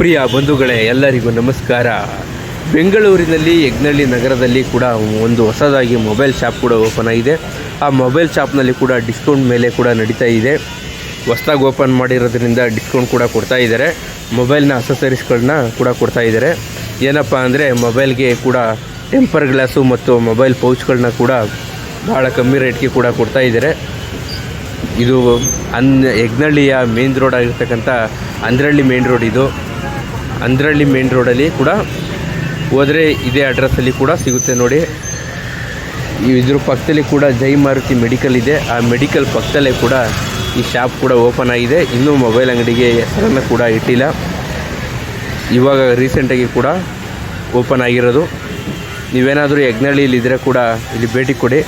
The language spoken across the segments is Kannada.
ಪ್ರಿಯ ಬಂಧುಗಳೇ, ಎಲ್ಲರಿಗೂ ನಮಸ್ಕಾರ. ಬೆಂಗಳೂರಿನಲ್ಲಿ ಯಜ್ಞಳ್ಳಿ ನಗರದಲ್ಲಿ ಕೂಡ ಒಂದು ಹೊಸದಾಗಿ ಮೊಬೈಲ್ ಶಾಪ್ ಕೂಡ ಓಪನ್ ಆಗಿದೆ. ಆ ಮೊಬೈಲ್ ಶಾಪ್ನಲ್ಲಿ ಕೂಡ ಡಿಸ್ಕೌಂಟ್ ಮೇಲೆ ಕೂಡ ನಡೀತಾ ಇದೆ. ಹೊಸದಾಗಿ ಓಪನ್ ಮಾಡಿರೋದ್ರಿಂದ ಡಿಸ್ಕೌಂಟ್ ಕೂಡ ಕೊಡ್ತಾ ಇದ್ದಾರೆ. ಮೊಬೈಲ್ನ ಅಸಸರೀಸ್ಗಳನ್ನ ಕೂಡ ಕೊಡ್ತಾ ಇದ್ದಾರೆ. ಏನಪ್ಪ ಅಂದರೆ, ಮೊಬೈಲ್ಗೆ ಕೂಡ ಟೆಂಪರ್ ಗ್ಲಾಸು ಮತ್ತು ಮೊಬೈಲ್ ಪೌಚ್ಗಳನ್ನ ಕೂಡ ಭಾಳ ಕಮ್ಮಿ ರೇಟ್ಗೆ ಕೂಡ ಕೊಡ್ತಾ ಇದ್ದಾರೆ. ಇದು ಅನ್, ಯಜ್ಞಳ್ಳಿಯ ಮೇನ್ ರೋಡ್ ಆಗಿರ್ತಕ್ಕಂಥ ಅಂದ್ರಳ್ಳಿ ಮೇನ್ ರೋಡ್ ಇದು. ಅಂದ್ರಳ್ಳಿ ಮೇನ್ ರೋಡಲ್ಲಿ ಕೂಡ ಹೋದರೆ ಇದೇ ಅಡ್ರೆಸ್ಸಲ್ಲಿ ಕೂಡ ಸಿಗುತ್ತೆ ನೋಡಿ. ಇದ್ರ ಪಕ್ಕದಲ್ಲಿ ಕೂಡ ಜೈ ಮಾರುತಿ ಮೆಡಿಕಲ್ ಇದೆ. ಆ ಮೆಡಿಕಲ್ ಪಕ್ಕದಲ್ಲೇ ಕೂಡ ಈ ಶಾಪ್ ಕೂಡ ಓಪನ್ ಆಗಿದೆ. ಇನ್ನೂ ಮೊಬೈಲ್ ಅಂಗಡಿಗೆ ಹೆಸರನ್ನು ಕೂಡ ಇಟ್ಟಿಲ್ಲ. ಇವಾಗ ರೀಸೆಂಟಾಗಿ ಕೂಡ ಓಪನ್ ಆಗಿರೋದು. ನೀವೇನಾದರೂ ಯಜ್ಞಹಳ್ಳಿಯಲ್ಲಿದ್ದರೆ ಕೂಡ ಇಲ್ಲಿ ಭೇಟಿ ಕೊಡಿ.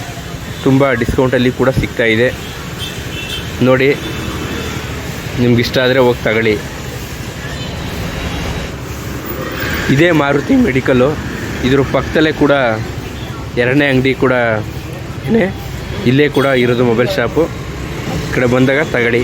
ತುಂಬ ಡಿಸ್ಕೌಂಟಲ್ಲಿ ಕೂಡ ಸಿಗ್ತಾ ಇದೆ. ನೋಡಿ ನಿಮ್ಗಿಷ್ಟ ಆದರೆ ಹೋಗಿ ತಗೊಳ್ಳಿ. ಇದೇ ಮಾರುತಿ ಮೆಡಿಕಲ್ಲು. ಇದ್ರ ಪಕ್ಕದಲ್ಲೇ ಕೂಡ ಎರಡನೇ ಅಂಗಡಿ ಕೂಡ ಏನೇ ಇಲ್ಲೇ ಕೂಡ ಇರೋದು ಮೊಬೈಲ್ ಶಾಪು. ಈ ಕಡೆ ಬಂದಾಗ ತಗಡಿ.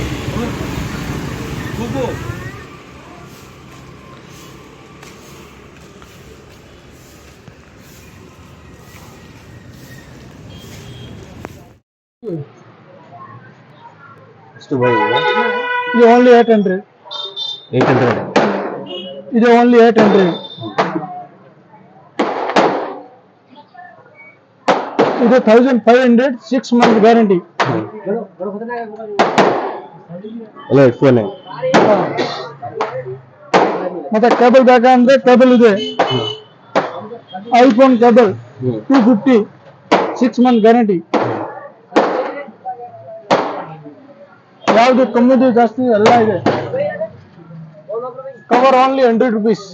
ಬೈ ಇದು? Only eight hundred eight hundred ಇದು ಓನ್ಲಿ ಏಟ್ ಹಂಡ್ರೆಡ್ ಇದು thousand five hundred six month guarantee ಎಲ್ಲ ಮತ್ತೆ ಕೇಬಲ್ ಬೇಕಾ ಅಂದ್ರೆ ಕೇಬಲ್ ಇದೆ. IPhone cable two fifty six month guarantee ಯಾವುದು ಕಮ್ಮಿದು ಜಾಸ್ತಿ ಎಲ್ಲ ಇದೆ. ಕವರ್ ಓನ್ಲಿ ಹಂಡ್ರೆಡ್ ರುಪೀಸ್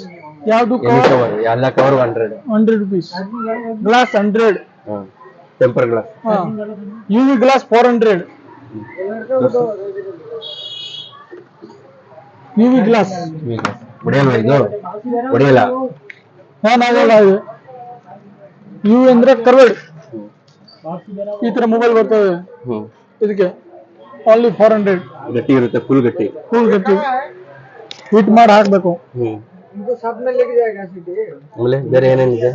ಯಾವುದು ಕವರ್ ಎಲ್ಲ cover hundred hundred rupees glass hundred temper glass U V glass four hundred U V glass ಹೊಡೆಯಲ್ವಾ ಇದು? ಹೊಡೆಯಲ್ಲ? ಇದು. ಯು ಅಂದ್ರೆ ಕರ್ವಡ್ ಈ ತರ ಮೊಬೈಲ್ ಬರ್ತದೆ. ಇದಕ್ಕೆ ಓನ್ಲಿ ಫೋರ್ ಹಂಡ್ರೆಡ್ ಗಟ್ಟಿ ಇರುತ್ತೆ ಫುಲ್ ಗಟ್ಟಿ. ಫುಲ್ ಗಟ್ಟಿ. ಹಿಟ್ ಮಾಡಿ ಹಾಕ್ಬೇಕು. ಹ್ಞೂ ಆಮೇಲೆ ಬೇರೆ ಏನೇನಿದೆ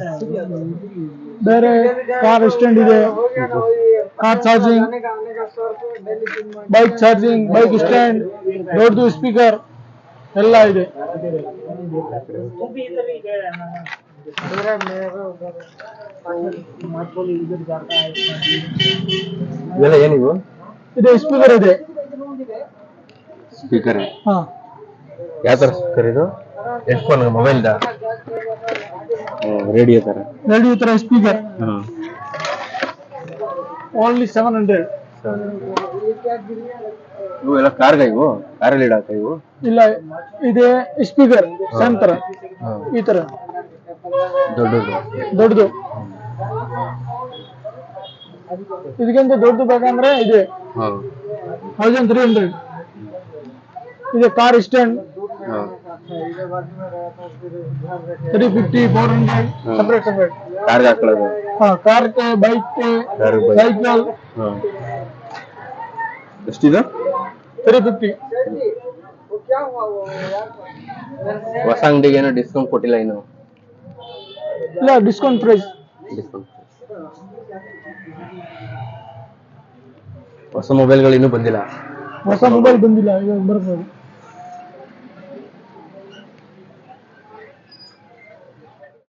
ಬೇರೆ ಕಾರ್ ಸ್ಟ್ಯಾಂಡ್ ಇದೆ car charging bike charging bike stand ದೊಡ್ಡದು ಸ್ಪೀಕರ್ ಎಲ್ಲ ಇದೆ ಇವೆಲ್ಲ ಏನಿವು ಇದೆ ಸ್ಪೀಕರ್ ಇದೆ ಸ್ಪೀಕರ್ ಹಾ ಯಾವ ಥರ ಸ್ಪೀಕರ್ ಇದು ಹೆಡ್ಫೋನ್ ಮೊಬೈಲ್ ರೇಡಿಯೋ ತರ. ರೇಡಿಯೋ ತರ ಸ್ಪೀಕರ್ ಹಾಂ. ಓನ್ಲಿ ಸೆವೆನ್ ಹಂಡ್ರೆಡ್ ಇವು ಎಲ್ಲ ಕಾರ್ಗ ಇವು? ಕಾರಲ್ಲಿ ಇಡಾಕ ಇವು? ಇಲ್ಲ ಇದೆ ಸ್ಪೀಕರ್ ಸೇಮ್ ತರ. ಈ ತರ. ದೊಡ್ಡದು. ದೊಡ್ಡದು. ಇದಕ್ಕಿಂತ ದೊಡ್ಡದು ಬೇಕಂದ್ರೆ ಇದೆ. ಹಾಂ. ತೌಸಂಡ್ ತ್ರೀ ಹಂಡ್ರೆಡ್ ಇದೆ ಕಾರ್ ಸ್ಟ್ಯಾಂಡ್ ಹಾಂ. Three fifty four hundred separate separate ಕಾರ್ಗೆ ಹಾಕೊಳ್ಳೋದು ಹಾ ಕಾರ್ ಬೈಕ್ ಸೈಕಲ್ ಹಾಂ. ಎಷ್ಟಿದೆ? ತ್ರೀ ಫಿಫ್ಟಿ ಹೊಸ ಅಂಗಡಿಗೆ ಏನೋ ಡಿಸ್ಕೌಂಟ್ ಕೊಟ್ಟಿಲ್ಲ ಇನ್ನು? ಇಲ್ಲ ಡಿಸ್ಕೌಂಟ್ ಪ್ರೈಸ್ ಡಿಸ್ಕೌಂಟ್ ಹೊಸ ಮೊಬೈಲ್ಗಳು ಇನ್ನೂ ಬಂದಿಲ್ಲ? ಹೊಸ ಮೊಬೈಲ್ ಬಂದಿಲ್ಲ ಈಗ ಬರ್ಬೋದು